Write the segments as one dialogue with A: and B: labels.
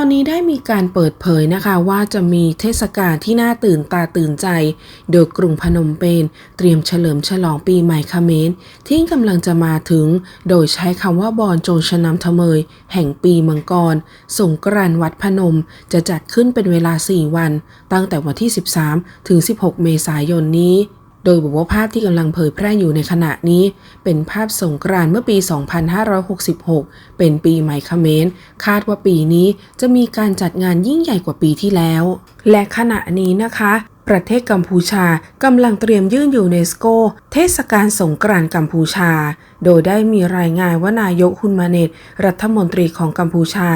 A: อนนี้ได้มีการเปิดเผยนะคะว่าจะมีเทศกาลที่น่าตื่นตาตื่นใจ โดยกรุงพนมเปญเตรียมเฉลิมฉลองปีใหม่คเมรที่กำลังจะมาถึง โดยใช้คำว่าบอนโจชนำทะเมย แห่งปีมังกรสงกรานวัดพนมจะจัดขึ้นเป็นเวลา 4 วัน ตั้งแต่วันที่ 13 ถึง 16 เมษายนนี้ โดยบอกว่าภาพที่กำลังเผยแพร่อยู่ในขณะนี้ เป็นภาพสงกรานต์เมื่อปี 2566 เป็นปีใหม่เขมรคาดว่าปีนี้จะมีการจัดงานยิ่งใหญ่กว่าปีที่แล้ว และขณะนี้นะคะ ประเทศกัมพูชากำลังเตรียมยื่นยูเนสโก เทศกาลสงกรานต์กัมพูชา โดยได้มีรายงานว่านายกฮุนมาเนตรัฐมนตรีของกัมพูชา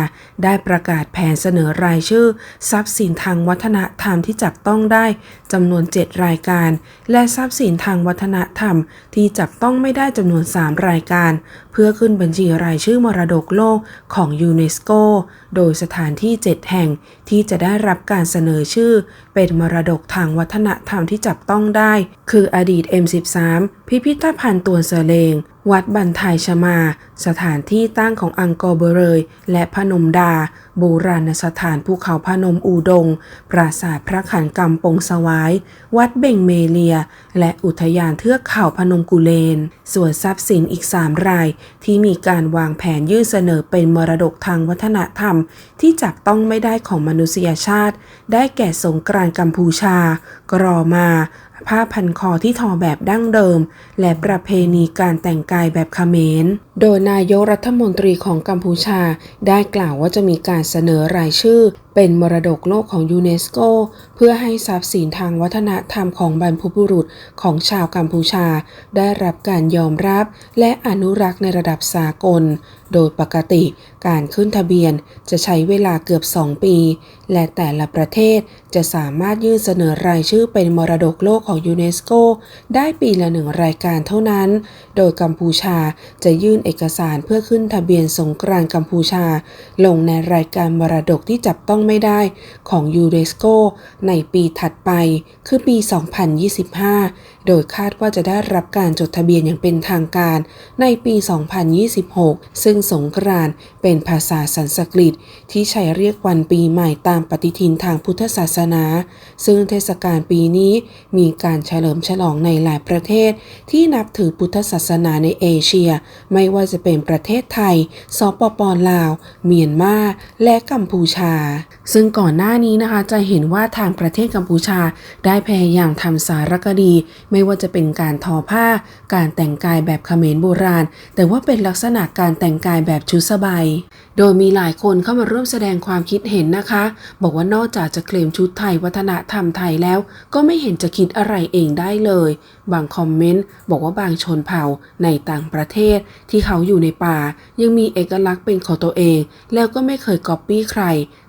A: ได้ประกาศแผนเสนอรายชื่อ ทรัพย์สินทางวัฒนธรรมที่จับต้องได้จำนวน 7 รายการ และทรัพย์สินทางวัฒนธรรมที่จับต้องไม่ได้จำนวน 3 รายการ เพื่อขึ้นบัญชีรายชื่อมรดกโลกของยูเนสโก โดยสถานที่ 7 แห่งที่จะได้รับการเสนอชื่อ เป็นมรดกทางวัฒนธรรมที่จับต้องได้คืออดีต M13 พิพิธภัณฑ์ตวนเสเลง วัดบันทายชมา สถานที่ตั้งของอังกอร์เบเรย และพนมดา โบราณสถานภูเขาพนมอูดง ปราสาทพระขันกำปงสวาย วัดเบ่งเมเลีย และอุทยานเทือกเขาพนมกุเลน ส่วนทรัพย์สินอีก 3 ราย ที่มีการวางแผนยื่นเสนอเป็นมรดกทางวัฒนธรรม ที่จับต้องไม่ได้ของมนุษยชาติ ได้แก่สงกรานต์กัมพูชากรอมา ผ้าพันคอที่ทอแบบดั้งเดิม และประเพณีการแต่งกายแบบเขมร โดยนายกรัฐมนตรีของกัมพูชา ได้กล่าวว่าจะมีการเสนอรายชื่อ เป็นมรดกโลกของยูเนสโก เพื่อให้ทรัพย์สินทางวัฒนธรรมของบรรพบุรุษของชาวกัมพูชา ได้รับการยอมรับและอนุรักษ์ในระดับสากล โดยปกติการขึ้นทะเบียนจะใช้เวลาเกือบ 2 ปี และแต่ละประเทศจะสามารถยื่นเสนอรายชื่อเป็นมรดกโลกของยูเนสโก ได้ปีละหนึ่งรายการเท่านั้น โดยกัมพูชาจะยื่นเอกสารเพื่อขึ้นทะเบียนสงกรานต์กัมพูชา ลงในรายการมรดกที่จับต้องไม่ได้ของยูเนสโกในปีถัดไปคือปี 2025 โดยคาดว่าจะได้รับการจดทะเบียนอย่างเป็นทางการในปี 2026 ซึ่งสงกรานต์เป็นภาษาสันสกฤต ที่ใช้เรียกวันปีใหม่ตามปฏิทินทางพุทธศาสนา ซึ่งเทศกาลปีนี้มีการเฉลิมฉลองในหลายประเทศ ที่นับถือพุทธศาสนาในเอเชีย ไม่ว่าจะเป็นประเทศไทย สปปลาว เมียนมา และกัมพูชา ซึ่งก่อนหน้านี้นะคะจะเห็นว่าทางประเทศกัมพูชาได้พยายามทำสารคดีไม่ว่าจะเป็นการทอผ้า การแต่งกายแบบเขมรโบราณ แต่ว่าเป็นลักษณะการแต่งกายแบบชุดสบาย โดยมีหลายคนเข้ามาร่วมแสดงความคิดเห็นนะคะ บอกว่านอกจากจะเคลมชุดไทยวัฒนธรรมไทยแล้ว ก็ไม่เห็นจะคิดอะไรเองได้เลย บางคอมเมนต์บอกว่าบางชนเผ่าในต่างประเทศที่เขาอยู่ในป่า ยังมีเอกลักษณ์เป็นของตัวเอง แล้วก็ไม่เคยก๊อปปี้ใคร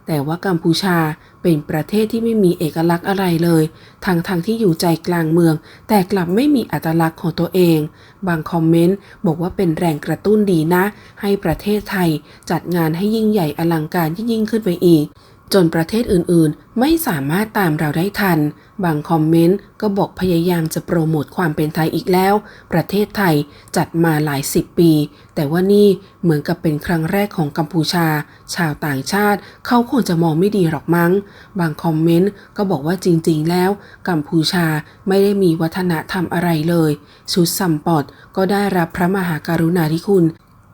A: แต่ว่ากัมพูชาเป็นประเทศที่ไม่มีเอกลักษณ์อะไรเลยทางทางที่อยู่ใจกลางเมือง แต่กลับไม่มีอัตลักษณ์ของตัวเอง บางคอมเมนต์บอกว่าเป็นแรงกระตุ้นดีนะ ให้ประเทศไทยจัดงงานให้ยิ่งใหญ่อลังการยิ่งขึ้นไปอีก จนประเทศอื่นๆ ไม่สามารถตามเราได้ทัน บางคอมเมนต์ก็บอกพยายามจะโปรโมทความเป็นไทยอีกแล้ว ประเทศไทยจัดมาหลายสิบปี แต่ว่านี่เหมือนกับเป็นครั้งแรกของกัมพูชา ชาวต่างชาติเขาคงจะมองไม่ดีหรอกมั้ง บางคอมเมนต์ก็บอกว่าจริงๆ แล้ว กัมพูชาไม่ได้มีวัฒนธรรมอะไรเลย ชุดซัมปอดก็ได้รับพระมหากรุณาธิคุณ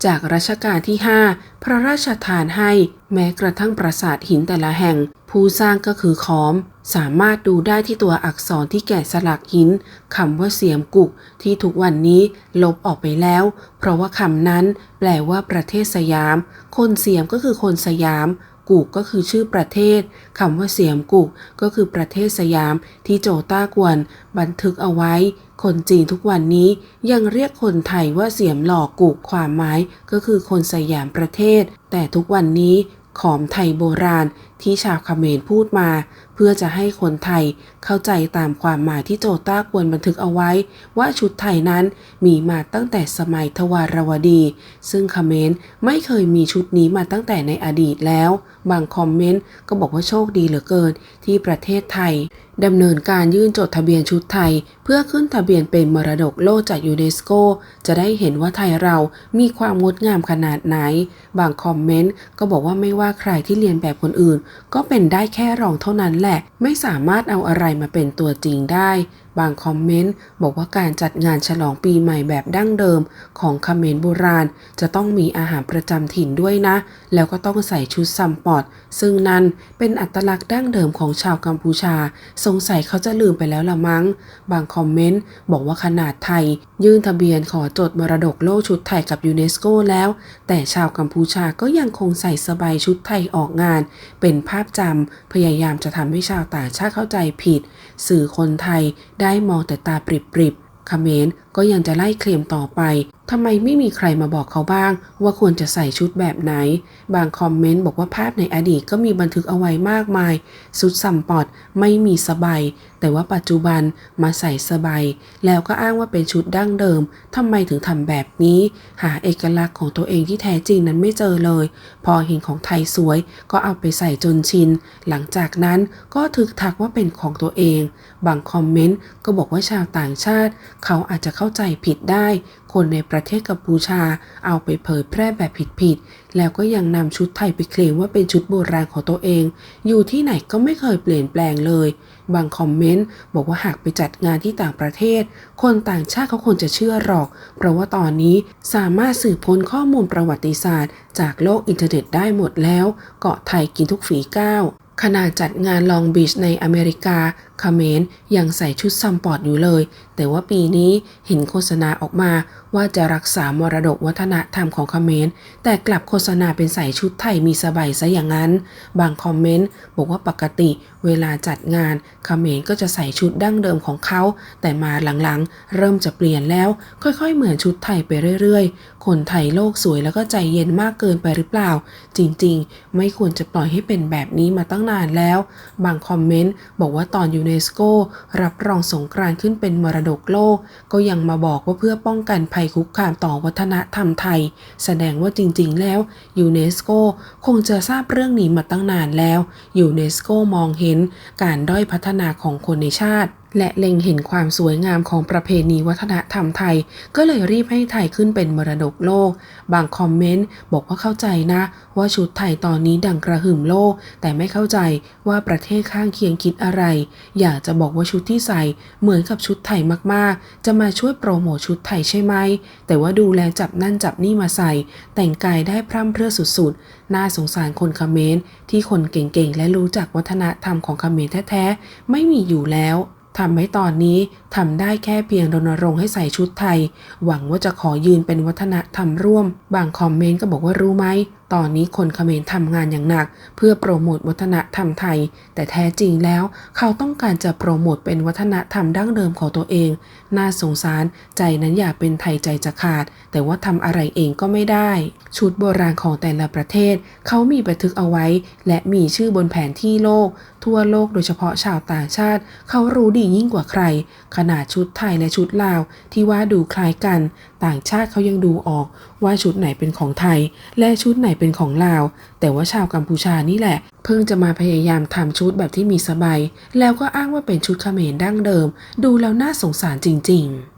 A: จากรัชกาลที่ 5 พระราชทานให้แม้กระทั่งปราสาทหินแต่ละแห่ง ผู้สร้างก็คือขอม สามารถดูได้ที่ตัวอักษรที่แกะสลักหินคำว่าเสียมกุกที่ทุกวันนี้ลบออกไปแล้ว เพราะว่าคำนั้นแปลว่าประเทศสยาม คนเสียมก็คือคนสยาม กุกก็คือชื่อประเทศคำว่าเสียมกุกก็คือประเทศสยามที่โจต้ากวนบันทึกเอาไว้ คนจีนทุกวันนี้ยังเรียกคนไทยว่าเสียมหลอกกุกความหมายก็คือคนสยามประเทศ แต่ทุกวันนี้ขอมไทยโบราณ ที่ชาวคเมรพูดมา เพื่อจะให้คนไทยเข้าใจตามความหมายที่โจต้าควรบันทึกเอาไว้ ว่าชุดไทยนั้นมีมาตั้งแต่สมัยทวารวดี ซึ่งคอมเมนต์ไม่เคยมีชุดนี้มาตั้งแต่ในอดีตแล้ว บางคอมเมนต์ก็บอกว่าโชคดีเหลือเกินที่ประเทศไทยดำเนินการยื่นจดทะเบียนชุดไทย เพื่อขึ้นทะเบียนเป็นมรดกโลกจากยูเนสโก จะได้เห็นว่าไทยเรามีความงดงามขนาดไหน บางคอมเมนต์ก็บอกว่าไม่ว่าใครที่เรียนแบบคนอื่นก็เป็นได้แค่รองเท่านั้นแหละ ไม่สามารถเอาอะไรมาเป็นตัวจริงได้บางคอมเมนต์บอกว่าการจัดงานฉลองปีใหม่แบบดั้งเดิม ของเขมรโบราณ จะต้องมีอาหารประจำถิ่นด้วยนะ แล้วก็ต้องใส่ชุดซัมปอด ซึ่งนั่นเป็นอัตลักษณ์ดั้งเดิมของชาวกัมพูชา สงสัยเขาจะลืมไปแล้วละมั้ง บางคอมเมนต์บอกว่าขนาดไทย ยื่นทะเบียนขอจดมรดกโลกชุดไทยกับยูเนสโกแล้ว แต่ชาวกัมพูชาก็ยังคงใส่สบายชุดไทยออกงาน เป็นภาพจำพยายามจะทำให้ชาวต่างชาติเข้าใจผิด สื่อคนไทยได้มองแต่ตาปริบๆเขมรก็ยังจะไล่เคลมต่อไปทำไมไม่มีใครมาบอกเขาบ้าง ว่าควรจะใส่ชุดแบบไหน บางคอมเมนต์บอกว่าภาพในอดีตก็มีบันทึกเอาไว้มากมาย สุดสัมปอดไม่มีสบาย แต่ว่าปัจจุบันมาใส่สบายแล้วก็อ้างว่าเป็นชุดดั้งเดิมทำไมถึงทำแบบนี้ หาเอกลักษณ์ของตัวเองที่แท้จริงนั้นไม่เจอเลย พอเห็นของไทยสวยก็เอาไปใส่จนชิน หลังจากนั้นก็ทึกทักว่าเป็นของตัวเอง บางคอมเมนต์ก็บอกว่าชาวต่างชาติ เขาอาจจะเข้าใจผิดได้ คนในประเทศกัมพูชาเอาไปเผยแพร่แบบผิดๆแล้วก็ยังนำชุดไทยไปเคลมว่าเป็นชุดโบราณของตัวเอง อยู่ที่ไหนก็ไม่เคยเปลี่ยนแปลงเลย บางคอมเมนต์บอกว่าหากไปจัดงานที่ต่างประเทศ คนต่างชาติเขาคงจะเชื่อหรอก เพราะว่าตอนนี้สามารถสืบค้นข้อมูลประวัติศาสตร์ จากโลกอินเทอร์เน็ตได้หมดแล้ว เกาะไทยกินทุกฝีก้าวขณะจัดงานลองบีชในอเมริกา เขมรยังใส่ชุดซัมปอร์ตอยู่เลย แต่ว่าปีนี้เห็นโฆษณาออกมาว่าจะรักษามรดกวัฒนธรรมของเขมร แต่กลับโฆษณาเป็นใส่ชุดไทยมีสบายซะอย่างนั้น บางคอมเมนต์บอกว่าปกติเวลาจัดงานเขมรก็จะใส่ชุดดั้งเดิมของเขา แต่มาหลังๆ เริ่มจะเปลี่ยนแล้ว ค่อยๆ เหมือนชุดไทยไปเรื่อยๆ คนไทยโลกสวยแล้วก็ใจเย็นมากเกินไปหรือเปล่า จริงๆ ไม่ควรจะปล่อยให้เป็นแบบนี้มาตั้งนานแล้ว บางคอมเมนต์บอกว่าตอนอยูเนนสโก รับรองสงกรานต์ขึ้นเป็นมรดกโลก ก็ยังมาบอกว่าเพื่อป้องกันภัยคุกคามต่อวัฒนธรรมไทย แสดงว่าจริงๆ แล้วยูเนสโกคงจะทราบเรื่องนี้มาตั้งนานแล้วยูเนสโกมองเห็นการด้อยพัฒนาของคนในชาติ และเล็งเห็นความสวยงามของประเพณีวัฒนธรรมไทย ก็เลยรีบให้ไทยขึ้นเป็นมรดกโลก บางคอมเมนต์บอกว่าเข้าใจนะ ว่าชุดไทยตอนนี้ดังกระหึ่มโลก แต่ไม่เข้าใจว่าประเทศข้างเคียงคิดอะไร อยากจะบอกว่าชุดที่ใส่เหมือนกับชุดไทยมากๆ จะมาช่วยโปรโมทชุดไทยใช่ไหม แต่ว่าดูแลจับนั่นจับนี่มาใส่ แต่งกายได้พร่ำเพรื่อสุดๆ น่าสงสารคนคอมเขมรที่คนเก่งๆ และรู้จักวัฒนธรรมของเขมรแท้ๆ ไม่มีอยู่แล้ว ทำให้ตอนนี้ทำได้แค่เพียงรณรงค์ให้ใส่ชุดไทย หวังว่าจะขอยืนเป็นวัฒนธรรมร่วม บางคอมเมนต์ก็บอกว่ารู้ไหม ตอนนี้คนเขมรทำงานอย่างหนัก เพื่อโปรโมทวัฒนธรรมไทย แต่แท้จริงแล้ว เขาต้องการจะโปรโมทเป็นวัฒนธรรมดั้งเดิมของตัวเอง น่าสงสารใจนั้นอยากเป็นไทยใจจะขาด แต่ว่าทำอะไรเองก็ไม่ได้ ชุดโบราณของแต่ละประเทศ เขามีบันทึกเอาไว้ และมีชื่อบนแผนที่โลก ทั่วโลกโดยเฉพาะชาวต่างชาติ เขารู้ดียิ่งกว่าใคร ขนาดชุดไทยและชุดลาว ที่ว่าดูคล้ายกัน ต่างชาติเขายังดูออก ว่าชุดไหนเป็นของไทย และชุดไหนเป็นของลาว แต่ว่าชาวกัมพูชานี่แหละ เพิ่งจะมาพยายามทำชุดแบบที่มีสบาย แล้วก็อ้างว่าเป็นชุดเขมรดั้งเดิม ดูแล้วน่าสงสารจริง ๆ